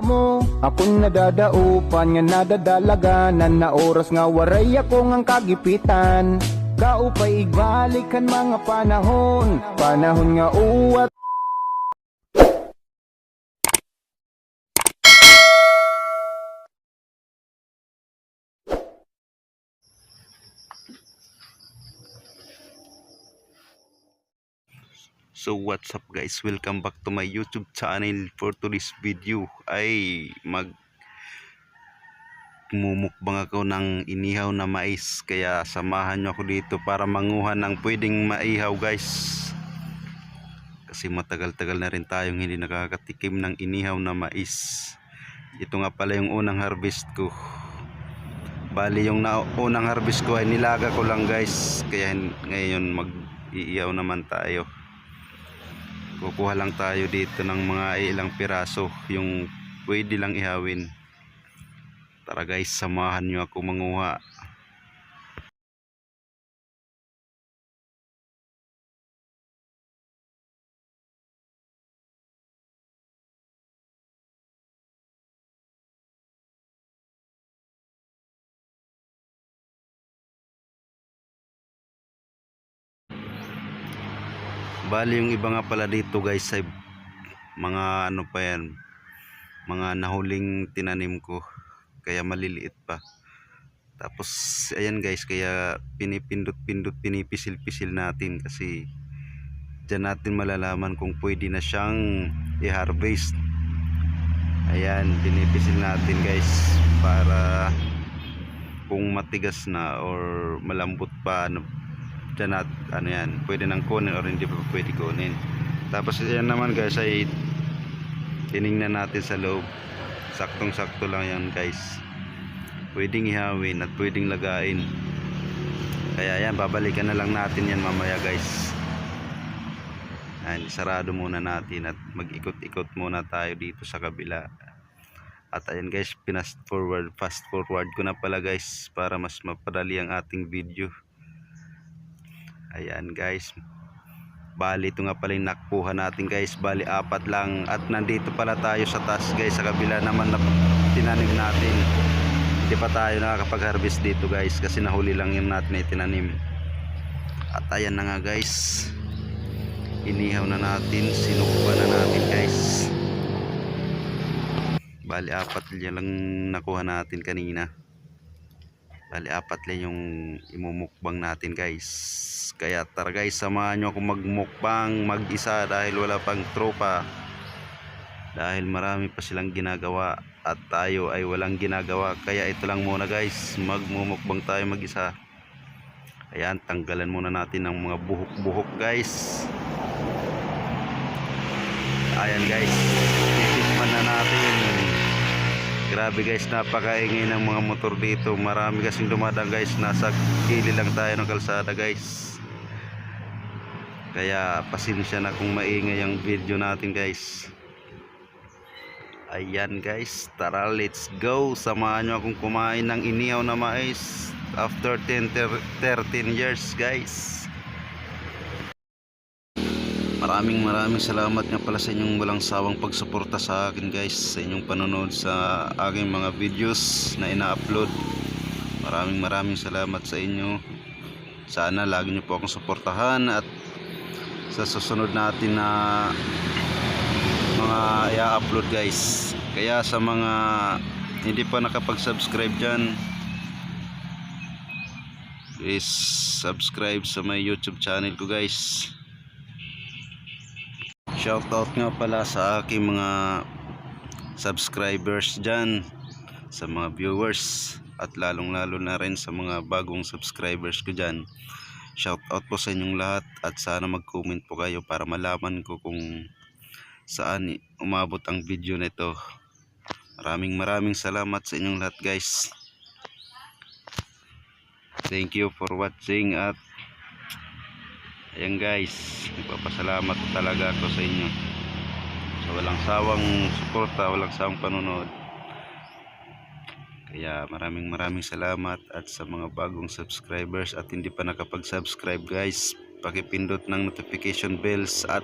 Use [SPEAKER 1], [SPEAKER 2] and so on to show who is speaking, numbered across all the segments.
[SPEAKER 1] mo. Akong nadadaupan nga nadadalaganan na oras nga waray ako ngang kagipitan. Kaupay igbalikan mga panahon panahon nga uwat
[SPEAKER 2] So what's up guys, welcome back to my YouTube channel. For today's video ay mag mumukbang ako ng inihaw na mais. Kaya samahan nyo ako dito para manguha ng pwedeng maihaw guys. Kasi matagal-tagal na rin tayong hindi nakakatikim ng inihaw na mais. Ito nga pala yung unang harvest ko. Bali yung na, unang harvest ko ay nilaga ko lang guys. Kaya ngayon mag iihaw naman tayo kukuha lang tayo dito ng mga ilang piraso. Yung pwede lang ihawin. Tara guys samahan nyo ako manguha bali yung iba nga pala dito guys ay mga ano pa yan mga nahuling tinanim ko kaya maliliit pa. Tapos ayan guys kaya pinipindot-pindot pinipisil-pisil natin kasi dyan natin malalaman kung pwede na siyang i-harvest. Ayan pinipisil natin guys para kung matigas na or malambot pa ano dyan at ano yan pwede nang kunin or hindi pa pwede kunin. Tapos yan naman guys ay tiningnan natin sa loob. Saktong sakto lang yan guys. Pwedeng ihawin at pwedeng lagain. Kaya yan babalikan na lang natin yan mamaya guys. Ayan, sarado muna natin at mag-ikot-ikot muna tayo dito sa kabila. At ayan guys pinast forward fast forward ko na pala guys para mas mapadali ang ating video ayan guys. Bali ito nga pala yung nakuha natin guys. Bali apat lang. At nandito pala tayo sa taas guys. Sa kabila naman na tinanim natin. Hindi pa tayo nakakapag harvest dito guys. Kasi nahuli lang yung natin na itinanim. At ayan na nga guys. Inihaw na natin. Sinukuha na natin guys. Bali apat lang nakuha natin kanina bali apat lang yung imumukbang natin guys. Kaya tara guys samahan nyo ako magmukbang mag isa dahil wala pang tropa. Dahil marami pa silang ginagawa at tayo ay walang ginagawa. Kaya ito lang muna guys. Magmumukbang tayo mag isa ayan tanggalan muna natin ng mga buhok-buhok guys. Ayan guys. Titikman na natin grabe guys napakaingay ng mga motor dito. Marami kasing dumadang guys. Nasa gilid lang tayo ng kalsada guys. Kaya pasensya na kung maingay ang video natin guys. Ayan guys tara let's go. Samahan nyo akong kumain ng inihaw na mais after 10 ter- 13 years guys Maraming maraming salamat nga pala sa inyong walang sawang pagsuporta sa akin guys sa inyong panonood sa aking mga videos na ina-upload. Maraming maraming salamat sa inyo. Sana lagi niyo po akong suportahan at sa susunod natin na mga i-upload guys. Kaya sa mga hindi pa nakapag-subscribe dyan please subscribe sa my YouTube channel ko guys. Shoutout nga pala sa aking mga subscribers dyan, sa mga viewers, at lalong lalo na rin sa mga bagong subscribers ko dyan. Shoutout po sa inyong lahat at sana mag-comment po kayo para malaman ko kung saan umabot ang video na ito. Maraming maraming salamat sa inyong lahat guys. Thank you for watching at Ayan guys, nagpapasalamat talaga ako sa inyo. Sa walang sawang suporta, walang sawang panonood. Kaya maraming maraming salamat at sa mga bagong subscribers at hindi pa nakapag-subscribe guys, pakipindot ng notification bells at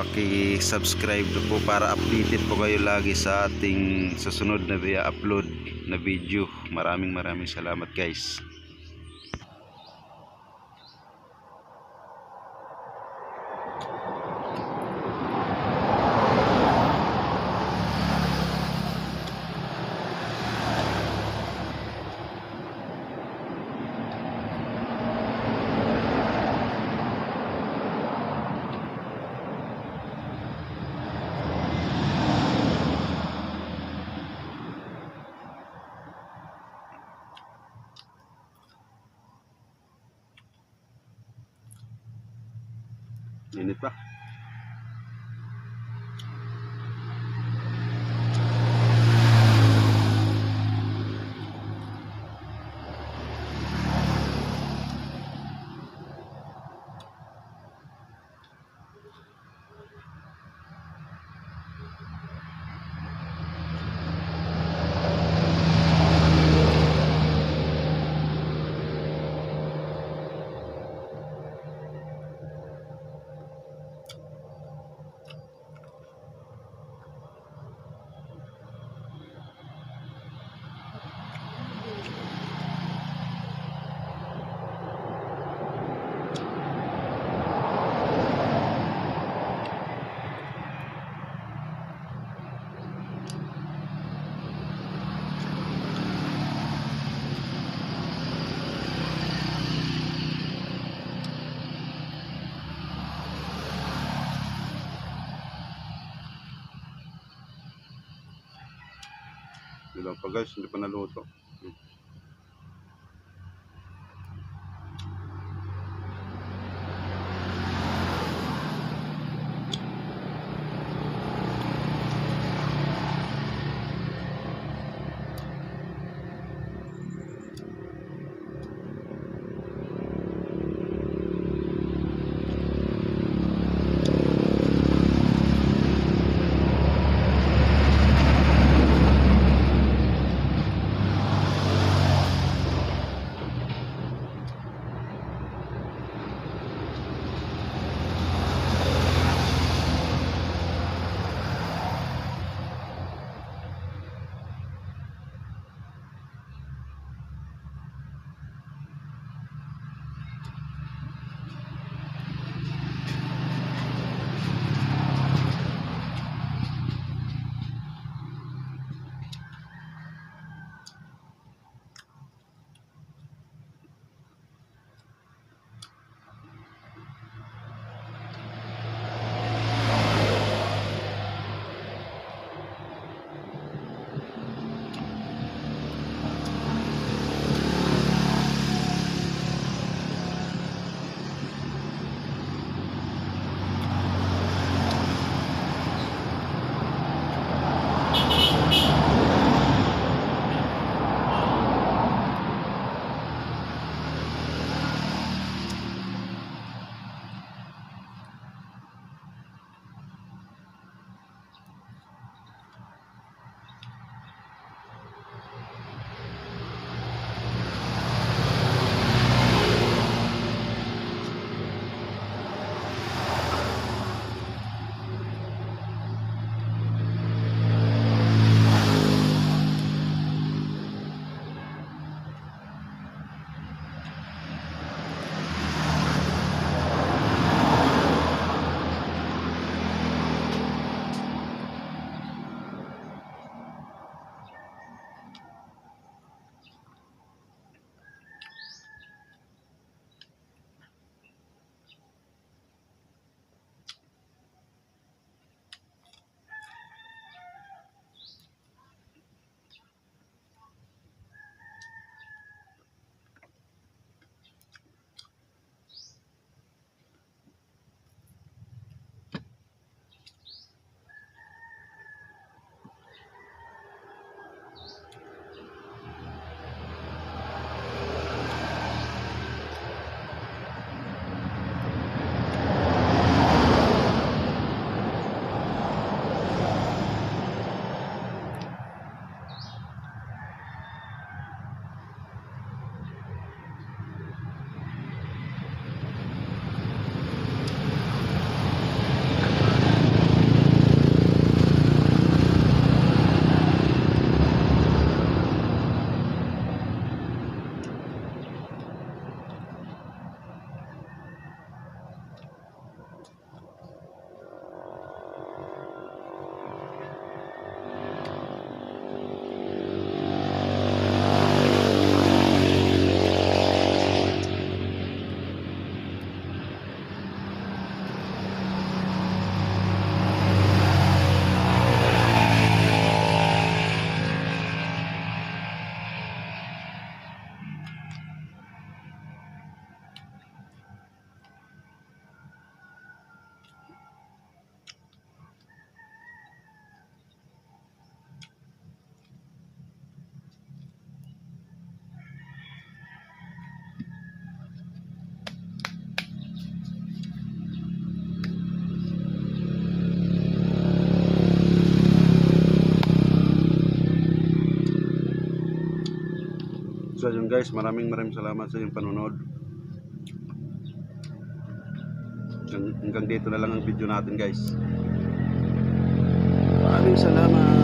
[SPEAKER 2] paki-subscribe po para updated po kayo lagi sa ating susunod na upload na video. Maraming maraming salamat guys. n'est pas Ilang pa guys, hindi pa naluto. Yun guys, maraming maraming salamat sa inyong panonood. Hanggang dito na lang ang video natin guys. Maraming salamat.